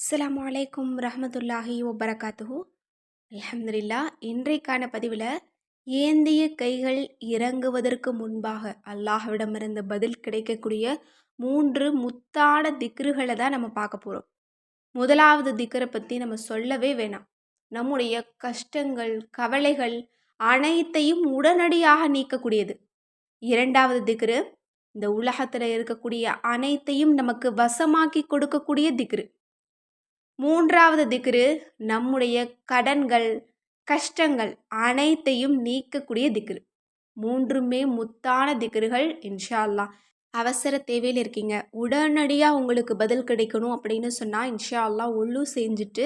அஸ்லாம் அலைக்கும் ரஹமத்துல்லாஹி ஒபரகாத்துஹு அலமதுல்லா இன்றைக்கான பதிவில் ஏந்திய கைகள் இறங்குவதற்கு முன்பாக அல்லாஹ்விடமிருந்து பதில் கிடைக்கக்கூடிய மூன்று முத்தான திக்ருகளை தான் நம்ம பார்க்க போகிறோம் முதலாவது திக்கரை பற்றி நம்ம சொல்லவே வேணாம். நம்முடைய கஷ்டங்கள் கவலைகள் அனைத்தையும் உடனடியாக நீக்கக்கூடியது. இரண்டாவது திக்ரு இந்த உலகத்தில் இருக்கக்கூடிய அனைத்தையும் நமக்கு வசமாக்கி கொடுக்கக்கூடிய திக்ரு. மூன்றாவது திக்ரு நம்முடைய கடன்கள் கஷ்டங்கள் அனைத்தையும் நீக்கக்கூடிய திக்ரு. மூன்றுமே முத்தான திக்ருகள் இன்ஷா அல்லா அவசர தேவையில் இருக்கீங்க. உடனடியாக உங்களுக்கு பதில் கிடைக்கணும் அப்படின்னு சொன்னால் இன்ஷா அல்லா ஒழு செஞ்சுட்டு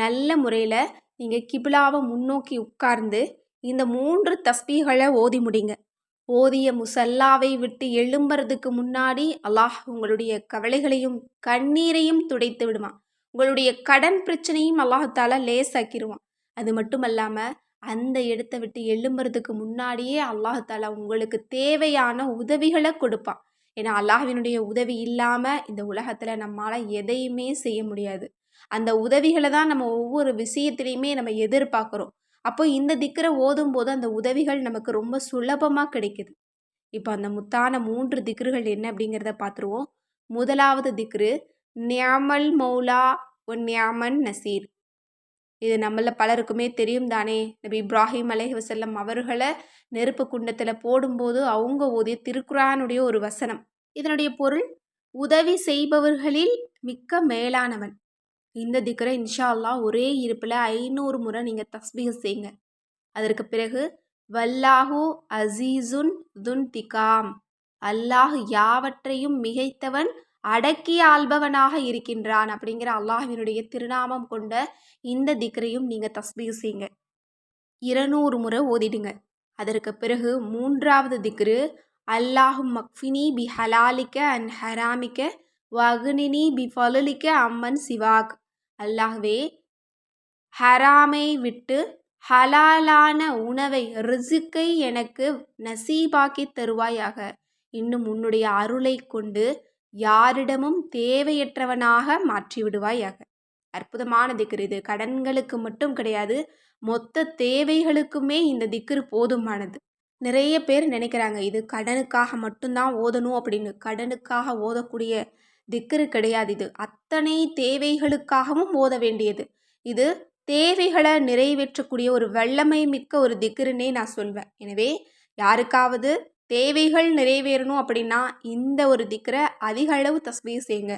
நல்ல முறையில் நீங்கள் கிபிலாவை முன்னோக்கி உட்கார்ந்து இந்த மூன்று தஸ்பீகளை ஓதி முடிங்க. ஓதிய முசல்லாவை விட்டு எழும்புறதுக்கு முன்னாடி அல்லாஹ் உங்களுடைய கவலைகளையும் கண்ணீரையும் துடைத்து விடுவான். உங்களுடைய கடன் பிரச்சனையும் அல்லாஹால லேசாக்கிடுவான் அது மட்டும் இல்லாமல் அந்த இடத்த விட்டு எழும்புறதுக்கு முன்னாடியே அல்லாஹால உங்களுக்கு தேவையான உதவிகளை கொடுப்பான். ஏன்னா அல்லாஹினுடைய உதவி இல்லாமல் இந்த உலகத்தில் நம்மளால் எதையுமே செய்ய முடியாது. அந்த உதவிகளை தான் நம்ம ஒவ்வொரு விஷயத்துலையுமே நம்ம எதிர்பார்க்குறோம். அப்போ இந்த திக்கரை ஓதும் போது அந்த உதவிகள் நமக்கு ரொம்ப சுலபமாக கிடைக்குது. இப்போ அந்த முத்தான மூன்று திக்ருகள் என்ன அப்படிங்கிறத பார்த்துருவோம். முதலாவது திக்ரு நியாமல் மௌலா ஒன் நியாமன் நசீர். இது நம்மள பலருக்குமே தெரியும் தானே. நபி இப்ராஹிம் அலை வசல்லம் அவர்களை நெருப்பு குண்டத்தில் போடும்போது அவங்க ஓதிய திருக்குறானுடைய ஒரு வசனம். இதனுடைய பொருள் உதவி செய்பவர்களில் மிக்க மேலானவன். இந்த திக்கரை இன்ஷா அல்லா ஒரே இருப்பில் ஐநூறு முறை நீங்கள் தஸ்பீக செய்யுங்க அதற்கு பிறகு வல்லாஹு அசீசுன் துன் திகாம் அல்லாஹ் யாவற்றையும் மிகைத்தவன் அடக்கி ஆள்பவனாக இருக்கின்றான் அப்படிங்கிற அல்லாஹினுடைய திருநாமம் கொண்ட இந்த திக்ரையும் நீங்கள் தஸ்பீர் செய்யுங்க இருநூறு முறை ஓதிடுங்க. அதற்கு பிறகு மூன்றாவது திக்ரு அல்லாஹும் மக்ஃபினி பி ஹலாலிக்க அண்ட் ஹராமிக்க வகுனினி பி ஃபலுலிக்க அம்மன் சிவாக். அல்லாஹ்வே ஹராமை விட்டு ஹலாலான உணவை ரிசுக்கை எனக்கு நசீபாக்கி தருவாயாக. இன்னும் உன்னுடைய அருளை கொண்டு யாரிடமும் தேவையற்றவனாக மாற்றிவிடுவாயாக. அற்புதமான திக்ரு இது. கடன்களுக்கு மட்டும் கிடையாது. மொத்த தேவைகளுக்குமே இந்த திக்ரு போதுமானது. நிறைய பேர் நினைக்கிறாங்க இது கடனுக்காக மட்டும்தான் ஓதணும் அப்படின்னு. கடனுக்காக ஓதக்கூடிய திக்ரு கிடையாது இது. அத்தனை தேவைகளுக்காகவும் ஓத வேண்டியது. இது தேவைகளை நிறைவேற்றக்கூடிய ஒரு வல்லமை மிக்க ஒரு திக்ருன்னே நான் சொல்வேன். எனவே யாருக்காவது தேவைகள் நிறைவேறணும் அப்படின்னா இந்த ஒரு திக்கரை அதிக அளவு தஸ்பீர் செய்யுங்க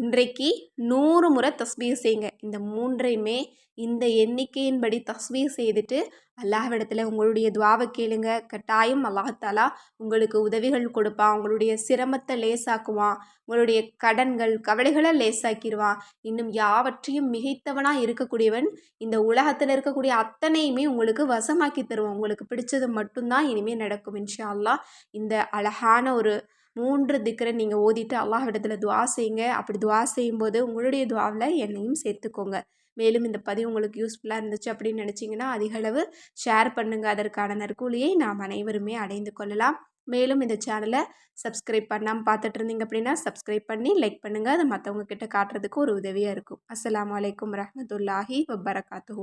இன்றைக்கு நூறு முறை தஸ்பீர் செய்யுங்க. இந்த மூன்றையுமே இந்த எண்ணிக்கையின்படி தஸ்வீர் செய்துட்டு அல்லாஹ்விடத்தில் உங்களுடைய துவாவை கேளுங்க. கட்டாயம் அல்லாஹாலா உங்களுக்கு உதவிகள் கொடுப்பான். உங்களுடைய சிரமத்தை லேசாக்குவான். உங்களுடைய கடன்கள் கவலைகளை லேசாக்கிடுவான் இன்னும் யாவற்றையும் மிகைத்தவனாக இருக்கக்கூடியவன் இந்த உலகத்தில் இருக்கக்கூடிய அத்தனையுமே உங்களுக்கு வசமாக்கி தருவான். உங்களுக்கு பிடிச்சது மட்டும்தான் இனிமேல் நடக்கும். இன்ஷா அல்லாஹ் இந்த அழகான ஒரு மூன்று திக்கரை நீங்கள் ஓதிட்டு அல்லாஹ்விடத்தில் துவா செய்யுங்க. அப்படி துவா செய்யும்போது உங்களுடைய துவாவில் என்னையும் சேர்த்துக்கோங்க. மேலும் இந்த பதிவு உங்களுக்கு யூஸ்ஃபுல்லாக இருந்துச்சு அப்படின்னு நினச்சிங்கன்னா அதிகளவு ஷேர் பண்ணுங்கள் அதற்கான நற்கூலியை நாம் அனைவருமே அடைந்து கொள்ளலாம். மேலும் இந்த சேனலை சப்ஸ்கிரைப் பண்ணாமல் பார்த்துட்டு இருந்தீங்க அப்படின்னா சப்ஸ்கிரைப் பண்ணி லைக் பண்ணுங்கள் அது மற்றவங்க கிட்ட காட்டுறதுக்கு ஒரு உதவியாக இருக்கும். அஸ்லாம் வலைக்கம் ரஹமத்துல்லாஹி வபரகாத்து